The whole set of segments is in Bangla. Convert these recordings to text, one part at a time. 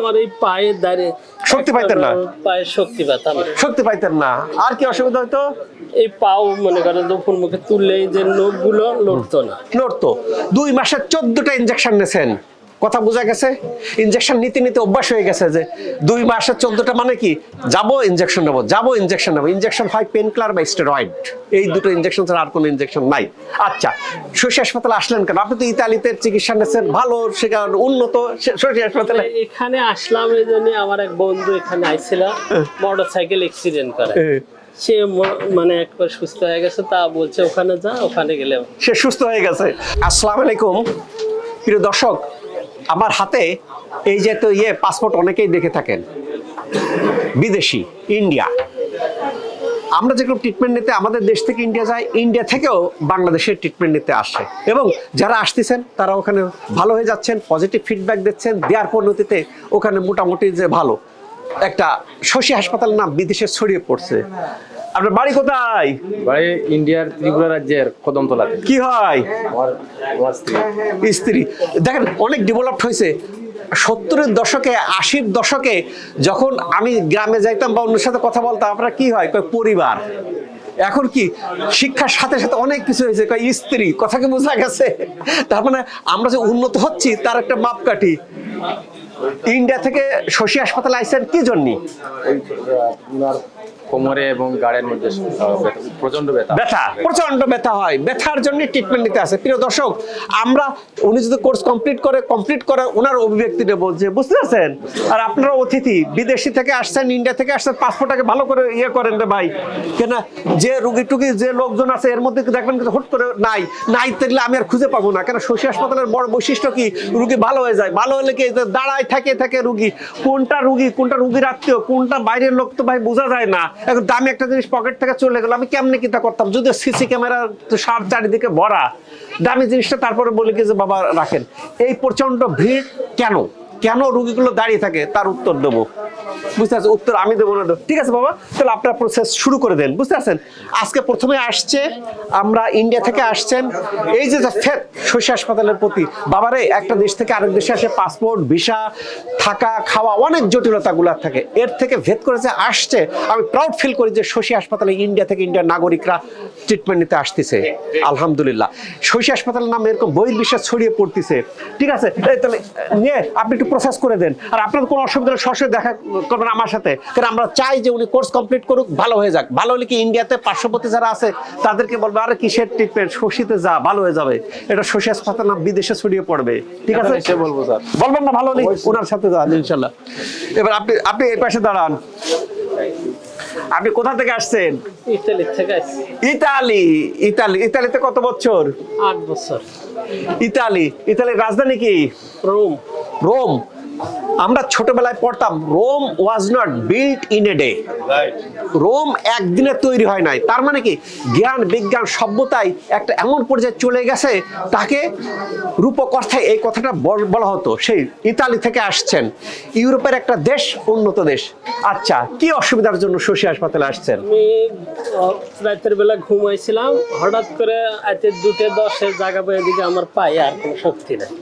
আমার এই পায়ের দাঁড়িয়ে শক্তি পাইতেন না? পায়ে শক্তি পাইতাম শক্তি পাইতেন না। আর কি অসুবিধা হতো এই পাও মনে করেন দুপুর মুখে তুললে যে লোকগুলো লড়তো না। লড়তো দুই মাসে চোদ্দটা ইঞ্জেকশন নিয়েছেন কথা বোঝা গেছে? ইঞ্জেকশন নিতে নিতে অভ্যাস হয়ে গেছে যে দুই মাসের চোদ্দটা মানে কি? যাব ইনজেকশন নেব যাব ইঞ্জেকশন নেব। ইঞ্জেকশন হয় পেন কিলার বা স্টেরয়েড এই দুটো ইনজেকশন ছাড়া আর কোনো ইনজেকশন নাই। আচ্ছা শশী হাসপাতালে আসলেন কেন? আপনি তো ইতালিতে চিকিৎসা নিয়েছেন ভালো সেখানে উন্নত শশী হাসপাতালে। এখানে আসলাম এই জন্য আমার এক বন্ধু এখানে আইছিল মোটর সাইকেল অ্যাক্সিডেন্ট করে। সে মানে একবার সুস্থ হয়ে গেছে তা বলছে ওখানে যা ওখানে গেলে সে সুস্থ হয়ে গেছে। আসসালামু আলাইকুম। প্রিয় দর্শক আমার হাতে এই যে তো ইয়ে পাসপোর্ট অনেকেই দেখে থাকেন। বিদেশি ইন্ডিয়া আমরা যেরকম ট্রিটমেন্ট নিতে, আমাদের দেশ থেকে ইন্ডিয়া যায় ইন্ডিয়া থেকেও বাংলাদেশের ট্রিটমেন্ট নিতে আসে। এবং যারা আসতেছেন, তারা ওখানে ভালো হয়ে যাচ্ছেন পজিটিভ ফিডব্যাক দিচ্ছেন, দেওয়ার পরিণতিতে ওখানে মোটামুটি যে ভালো। একটা শশী হাসপাতাল নাম বিদেশে ছড়িয়ে পড়ছে। আপনার বাড়ি কোথায়? বাড়ি ইন্ডিয়ার ত্রিপুরা রাজ্যের কদমতলাতে। কি হয়? স্ত্রী। দেখেন অনেক ডেভেলপড হয়েছে। সত্তরের দশকে আশির দশকে যখন আমি গ্রামে যাইতাম বা অন্যের সাথে কথা বলতাম আপনার কি হয়? কয় পরিবার। এখন কি? শিক্ষার সাথে সাথে অনেক কিছু হয়েছে। কয় স্ত্রী। কথা কি বোঝা গেছে? তার মানে আমরা যে উন্নত হচ্ছি তার একটা মাপকাঠি। ইন্ডিয়া থেকে শশী হাসপাতালে আইসেন কি জন্যে? কোমরে এবং গাড়ের মধ্যে প্রচণ্ড ব্যথা ব্যথা। প্রচণ্ড ব্যথা হয়। ব্যথার জন্য ট্রিটমেন্ট নিতে আসে। প্রিয় দর্শক, আমরা, উনি যদি কোর্স কমপ্লিট করে কমপ্লিট করে ওনার অভিব্যক্তিটা বলছে, বুঝতে পারছেন? আর আপনারা অতিথি, বিদেশি থেকে আসছেন ইন্ডিয়া থেকে আসছেন পাসপোর্টটাকে ভালো করে ইয়ে করেন রে ভাই। কেন যে রুগী টুগি যে লোকজন আছে, এর মধ্যে দেখবেন কিন্তু হুট করে নাই? নাই থাকলে আমি আর খুঁজে পাবো না। কেন শশী হাসপাতালের বড় বৈশিষ্ট্য কি? রুগী ভালো হয়ে যায়। ভালো হলে কি দাঁড়ায়, থাকে থাকে রুগী? কোনটা রুগী, কোনটা রুগীর আত্মীয়? কোনটা বাইরের লোক তো ভাই বোঝা যায় না। এখন দামি একটা জিনিস পকেট থেকে চলে গেলো, আমি কেমনে কিতা করতাম? যদি সিসি ক্যামেরা সার চারিদিকে ভরা, দামি জিনিসটা তারপরে বলি কি যে, বাবা, রাখেন। এই প্রচণ্ড ভিড় কেন? কেন রুগীগুলো দাঁড়িয়ে থাকে? তার উত্তর দেবো। বুঝতে পারছেন? উত্তর আমি দেবো না। ঠিক আছে বাবা, তাহলে আপনার প্রসেস শুরু করে দেন। বুঝতে পারছেন? আজকে প্রথমে আসছে, আমরা ইন্ডিয়া থেকে আসছেন। এই যে ফেট শশী হাসপাতালের প্রতি, বাবারে, একটা দেশ থেকে আরেক দেশে আসে পাসপোর্ট ভিসা থাকা, খাওয়া, অনেক জটিলতাগুলো থাকে। এর থেকে ভেদ করে যে আসছে, আমি প্রাউড ফিল করি যে শশী হাসপাতালে ইন্ডিয়া থেকে ইন্ডিয়ার নাগরিকরা ট্রিটমেন্ট নিতে আসতেছে। আলহামদুলিল্লাহ। শশী হাসপাতালের নাম এরকম বহির্বিশ্বাস ছড়িয়ে পড়তেছে। ঠিক আছে? তাহলে, নিয়ে, আপনি একটু প্রসেস করে দেন। আর আপনার কোনো অসুবিধা হলে সরাসরি দেখা করবেন আমার সাথে। কারণ আমরা চাই যে উনি কোর্স কমপ্লিট করুক ভালো হয়ে যাক। ভালো হলে কি ইন্ডিয়াতে পার্শ্ববর্তী যারা আছে তাদেরকে বলবে আরে কিসের ট্রিটমেন্ট শশীতে যা ভালো হয়ে যাবে। এটা শশী হাসপাতাল না বিদেশে ছড়িয়ে পড়বে। ঠিক আছে? এসে বলব স্যার। বলবেন না ভালো হলে ওনার সাথে যান ইনশাল্লাহ। এবার আপনি আপনি এই পাশে দাঁড়ান। আপনি কোথা থেকে আসছেন? ইতালি থেকে ইতালি ইতালি ইতালিতে কত বছর? আট বছর। ইতালি। ইতালির রাজধানী কি? রোম। রোম। আমরা ছোটবেলায় পড়তাম Rome was not built in a day Rome একদিনে তৈরি হয় নাই। তার মানে কি? জ্ঞান বিজ্ঞান সভ্যতায় একটা এমন পর্যায়ে চলে গেছে তাকে রূপক অর্থে এই কথাটা বলা হতো। সেই ইতালি থেকে আসছেন। ইউরোপের একটা দেশ উন্নত দেশ। আচ্ছা কি অসুবিধার জন্য শশী হাসপাতালে আসছেন? আমি রাতের বেলা ঘুমাইছিলাম। হঠাৎ করে আজকে দুটো দশের জায়গা পেয়ে দিকে আমার পায়ে আর কোনো শক্তি নেই।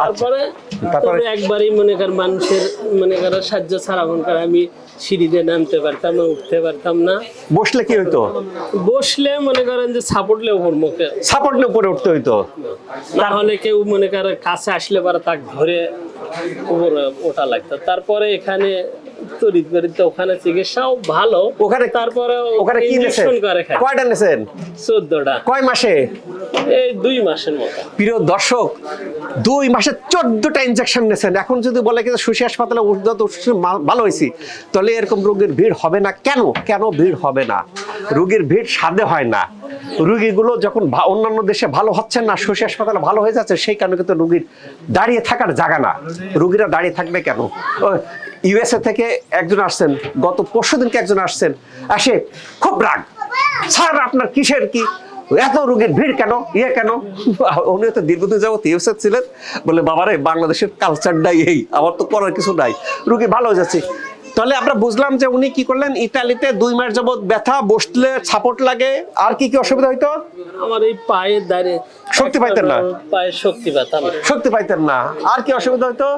তারপরে তারপরে? তবে একবারই মনে কর মানুষের মনে করো সাহায্য ছাড়া মনে কর আমি সিঁড়িতে নামতে পারতাম না উঠতে পারতাম না। বসলে কি হইতো? বসলে মনে করেন যে সাপোর্টলে উপর মুখে। সাপোর্টলে উপরে উঠতে হইতো? তাহলে কেউ মনে করে কাছে আসলে পরে তাক ধরে উপরে ওঠা লাগতো। তারপরে এখানে ওখানে চিকিৎসাও ভালো ওখানে তারপরে ওখানে কি খায়। কয়টা নেছেন চোদ্দটা। কয় মাসে? এই দুই মাসের মতো। প্রিয় দর্শক দুই মাসে চোদ্দটা ইনজেকশন নিয়েছেন। এখন যদি বলে কিন্তু সুশী হাসপাতালে ভালো হয়েছি তাহলে এরকম রোগীর ভিড় হবে না। কেন? কেন ভিড় হবে না? রোগীর ভিড় সাধে হয় না। রুগীগুলো যখন অন্যান্য দেশে ভালো হচ্ছে না শশী হাসপাতালে ভালো হয়ে যাচ্ছে সেই কারণে কিন্তু রুগীর দাঁড়িয়ে থাকার জায়গা না। রুগীরা দাঁড়িয়ে থাকবে কেন? ইউএসএ থেকে একজন আসছেন, গত পরশু দিনকে একজন আসছেন। আসে, খুব রাগ। স্যার, আপনার কিসের কি? এত রোগীর ভিড় কেন? ইয়ে কেন? উনি তো দীর্ঘদিন যাবত ইউএসএ ছিলেন। বলে, বাবারে, বাংলাদেশের কালচারটাই এই, আমার তো করার কিছু নাই। রুগী ভালো হয়ে যাচ্ছে। তাহলে আমরা বুঝলাম যে উনি কি করলেন? ইতালিতে দুই মাস যাবত ব্যথা বসলে সাপোর্ট লাগে। আর কি কি অসুবিধা হইতো? আমার এই পায়ের দাঁড়ে শক্তি পাইতেন না? পায়ে শক্তি না। শক্তি পাইতেন না। আর কি অসুবিধা হইতো?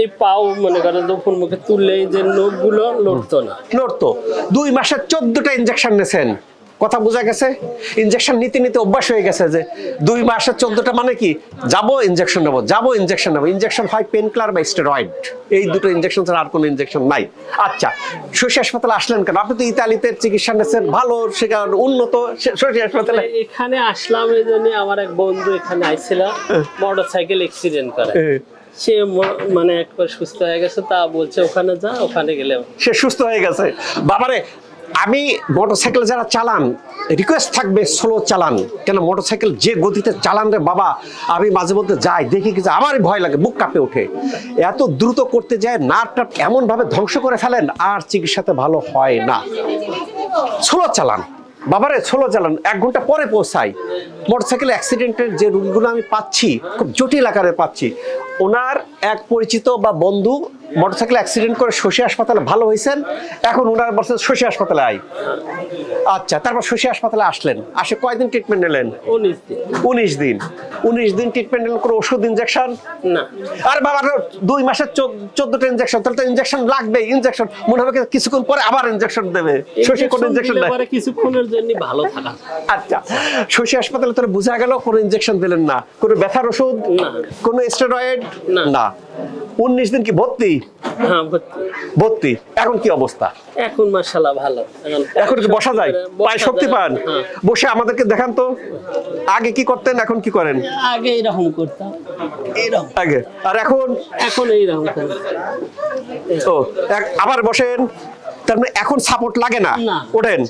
এই পাও মনে করেন দুপুর মুখে তুললে এই যে নখগুলো নড়তো না। নড়তো। দুই মাসে চোদ্দটা ইঞ্জেকশন নিয়েছেন কথা বোঝা গেছে? ইঞ্জেকশন নিতে নিতে অভ্যাস হয়ে গেছে যে দুই মাসে চোদ্দটা মানে কি? যাব ইনজেকশন নেব যাব ইনজেকশন নেব। ইঞ্জেকশন হয় পেন কিলার বা স্টেরয়েড এই দুটো ইনজেকশন ছাড়া আর কোনো ইনজেকশন নাই। আচ্ছা শশী হাসপাতালে আসলেন কেন? আপনি তো ইতালিতে চিকিৎসা নিয়েছেন ভালো সেখানে উন্নত। শশী হাসপাতালে এখানে আসলাম এই জন্য আমার এক বন্ধু এখানে আইছিল মোটর সাইকেল অ্যাক্সিডেন্ট করে। সে মানে একবার সুস্থ হয়ে গেছে তা বলছে ওখানে যা ওখানে গেলে সে সুস্থ হয়ে গেছে। বাবারে আমি মোটরসাইকেল যারা চালান রিকোয়েস্ট থাকবে স্লো চালান। কেন মোটরসাইকেল যে গতিতে চালান রে বাবা, আমি মাঝে মধ্যে যাই, দেখি কিছু আমারই ভয় লাগে বুক কাঁপে ওঠে। এত দ্রুত করতে যায় নার্ভটা এমন ভাবে ধ্বংস করে ফেলেন, আর চিকিৎসাতে ভালো হয় না। স্লো চালান। বাবারে স্লো চালান। এক ঘণ্টা পরে পৌঁছাই। মোটরসাইকেল অ্যাক্সিডেন্টের যে রুগীগুলো আমি পাচ্ছি, খুব জটিল আকারে পাচ্ছি। ওনার এক পরিচিত বা বন্ধু মোটরসাইকেল অ্যাক্সিডেন্ট করে শশী হাসপাতালে ভালো হয়েছেন। এখন ওনার বলছেন শশী হাসপাতালে আই আচ্ছা তারপর শশী হাসপাতালে আসলেন। আসে কয়দিন ট্রিটমেন্ট নিলেন? উনিশ দিন। উনিশ দিন। উনিশ দিন ট্রিটমেন্ট নিলেন কোনো ওষুধ ইঞ্জেকশন না। আর বাবা দুই মাসের চোদ্দটা ইঞ্জেকশন তাহলে তো ইঞ্জেকশন লাগবে ইঞ্জেকশন মনে হবে কিছুক্ষণ পরে আবার ইঞ্জেকশন দেবে। শশী কোনো ইঞ্জেকশন দেয়? কিছুক্ষণের জন্য ভালো থাকা। আচ্ছা শশী হাসপাতালে তোর বোঝা গেল কোনো ইঞ্জেকশন দিলেন না। কোনো ব্যথার ওষুধ? না। কোনো স্টেরয়েড না। উনিশ দিন কি ভর্তি? হ্যাঁ ভর্তি। ভর্তি। এখন কি অবস্থা? এখন মাসাল্লাহ ভালো। এখন কি বসা যায়? পায়ে শক্তি পান? হ্যাঁ। বসে আমাদেরকে দেখান তো। আগে কি করতেন এখন কি করেন? আগে এইরকম করতাম। এইরকম আগে। আর এখন? এখন এইরকম। ও আবার বসেন। তার মানে এখন সাপোর্ট লাগে না। ওঠেন?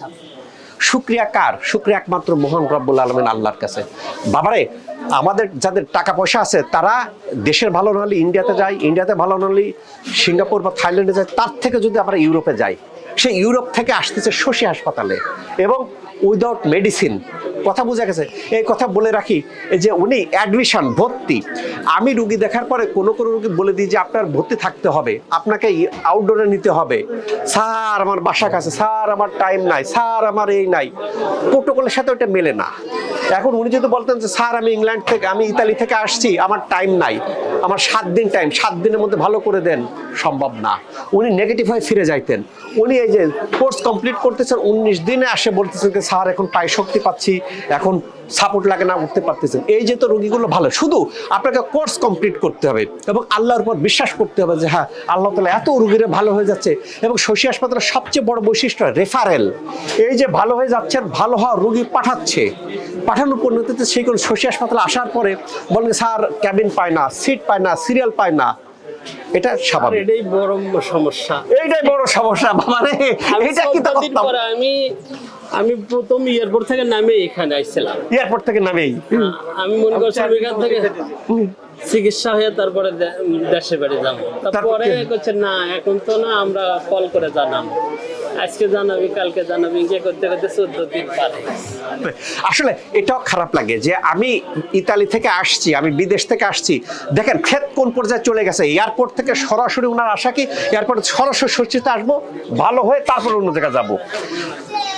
শুক্রিয়া কার? শুক্রিয়া একমাত্র মোহন রব্বুল আলমিন আল্লাহর কাছে। বাবারে, আমাদের যাদের টাকা পয়সা আছে, তারা দেশের ভালো না হলে ইন্ডিয়াতে যায়, ইন্ডিয়াতে ভালো না হলে সিঙ্গাপুর বা থাইল্যান্ডে যায়, তার থেকে যদি আমরা ইউরোপে যাই, সে ইউরোপ থেকে আসতেছে শশী হাসপাতালে এবং উইদাউট মেডিসিন কথা বোঝা গেছে। এই কথা বলে রাখি যে উনি অ্যাডমিশন ভর্তি। আমি রুগী দেখার পরে কোনো কোনো রুগী বলে দিই যে আপনার ভর্তি থাকতে হবে। আপনাকে আউটডোরে নিতে হবে। স্যার, আমার বাসা কাছে, স্যার, আমার টাইম নাই, স্যার, আমার এই নাই। প্রোটোকলের সাথে ওটা মেলে না। এখন উনি যদি বলতেন যে, স্যার, আমি ইংল্যান্ড থেকে, আমি ইতালি থেকে আসছি, আমার টাইম নাই। আমার সাত দিন টাইম সাত দিনের মধ্যে ভালো করে দেন। সম্ভব না। উনি নেগেটিভ হয়ে ফিরে যাইতেন। উনি এই যে কোর্স কমপ্লিট করতেছেন, উনিশ দিনে আসে বলতেছেন যে, স্যার, এখন পায়ে শক্তি পাচ্ছি এখন সাপোর্ট লাগে না উঠতে পারতেছেন। এই যে তো রোগীগুলো ভালো শুধু আপনাকে কোর্স কমপ্লিট করতে হবে এবং আল্লাহর উপর বিশ্বাস করতে হবে যে হ্যাঁ আল্লাহ তালা এত রুগীরা ভালো হয়ে যাচ্ছে এবং শশী হাসপাতালের সবচেয়ে বড় বৈশিষ্ট্য রেফারেল এই যে ভালো হয়ে যাচ্ছে ভালো হওয়া রুগী পাঠাচ্ছে। পাঠানোর পরিণতিতে সেই কোন শশী হাসপাতালে আসার পরে বলেন স্যার ক্যাবিন পায় না সিট পায় না সিরিয়াল পায় না। এটা স্বাভাবিক। এটাই বড় সমস্যা। এইটাই বড় সমস্যা বাবা রে এটা কি আমি আমি প্রথম এয়ারপোর্ট থেকে নামে এখানে আসছিলাম এয়ারপোর্ট থেকে নামেই? আমি মনে করছিলাম এখান থেকে চিকিৎসা হয়ে তারপরে দেশে বাড়ি যাব। তারপরে করছে না এখন তো না আমরা কল করে জানাব। আজকে জানাবি কালকে জানাবি ইয়ে করতে করতে চোদ্দ দিন পারে। আসলে এটাও খারাপ লাগে যে আমি ইতালি থেকে আসছি আমি বিদেশ থেকে আসছি। দেখেন ক্ষেত কোন পর্যায়ে চলে গেছে? এয়ারপোর্ট থেকে সরাসরি ওনার আশা কি? এয়ারপোর্টে সরাসরি সচিতে আসব ভালো হয়ে তারপর অন্য জায়গায় যাব।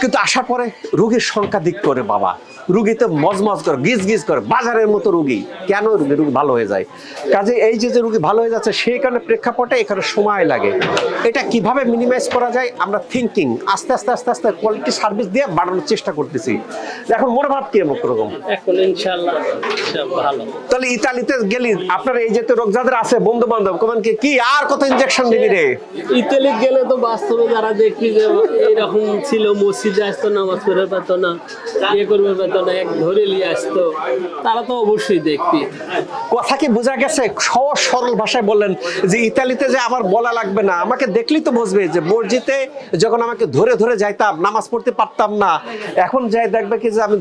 কিন্তু আসার পরে রোগের সংখ্যা দিক করে বাবা। রুগীতে মজমজ করে গিজ গিজ করে বাজারের মতো রুগী। কেন রুগী রুগী ভালো হয়ে যায়? কাজে এই যে যে রুগী ভালো হয়ে যাচ্ছে সেই কারণে প্রেক্ষাপটে এখানে সময় লাগে। এটা কীভাবে মিনিমাইজ করা যায়? আমরা থিঙ্কিং আস্তে আস্তে আস্তে আস্তে কোয়ালিটি সার্ভিস দিয়ে বাড়ানোর চেষ্টা করতেছি। এখন মনোভাব কি এমন রকম? এখন ইনশাল্লাহ ভালো। তাহলে ইতালিতে গেলি আপনার এই যে রোগ যাদের আছে বন্ধু বান্ধব কমান কি কি আর কত ইনজেকশন দিবি রে? ইতালি গেলে তো বাস্তবে যারা দেখবি যে এইরকম ছিল মসজিদে আসতো নামাজ পড়ে পেতো না ইয়ে করবে পেতো না এক ধরে নিয়ে আসতো, তারা তো অবশ্যই দেখবি। কথা কি বোঝা গেছে? সহজ, সরল ভাষায় বললেন যে, ইতালিতে যে আমার বলা লাগবে না, আমাকে দেখলেই তো বুঝবে যে, মসজিদে যখন আমাকে ধরে ধরে যাইতাম, নামাজ পড়তে পারতাম না, এখন যাই দেখবে কি যে আমি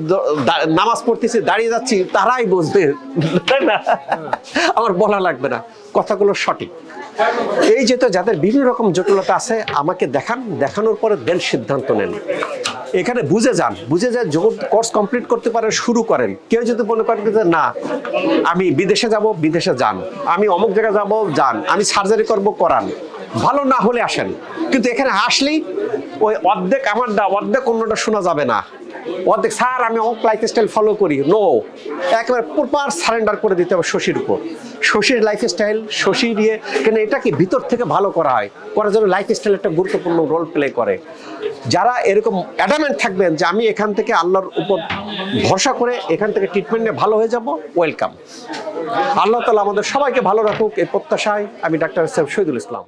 নামাজ পড়তেছি, দাঁড়িয়ে যাচ্ছি, তারাই বুঝবে, তাই না? আমার বলা লাগবে না, কথাগুলো সঠিক। এই যে তো যাদের বিভিন্ন রকম জটিলতা আছে, আমাকে দেখান, দেখানোর পরে দেন সিদ্ধান্ত নেন। এখানে বুঝে যান বুঝে যান যখন কোর্স কমপ্লিট করতে পারেন, শুরু করেন। কেউ যদি মনে করেন যে, না, আমি বিদেশে যাব, বিদেশে যান। আমি অমুক জায়গায় যাব, যান। আমি সার্জারি করব, করান। ভালো না হলে আসেন। কিন্তু এখানে আসলেই ওই অর্ধেক আমার অর্ধেক অন্যটা শোনা যাবে না। অর্ধেক স্যার, আমি অমুক লাইফস্টাইল ফলো করি। নো একেবারে প্রপার সারেন্ডার করে দিতে হবে শশীর উপর। শশীর লাইফস্টাইল শশী দিয়ে কেন এটাকে ভিতর থেকে ভালো করা হয়, করার জন্য লাইফ স্টাইল একটা গুরুত্বপূর্ণ রোল প্লে করে। যারা এরকম অ্যাডামেন্ট থাকবেন যে আমি এখান থেকে আল্লাহর উপর ভরসা করে এখান থেকে ট্রিটমেন্ট ভালো হয়ে যাব ওয়েলকাম আল্লাহ তালা আমাদের সবাইকে ভালো রাখুক, এই প্রত্যাশায় আমি ডাক্তার সাহেব শহীদুল ইসলাম।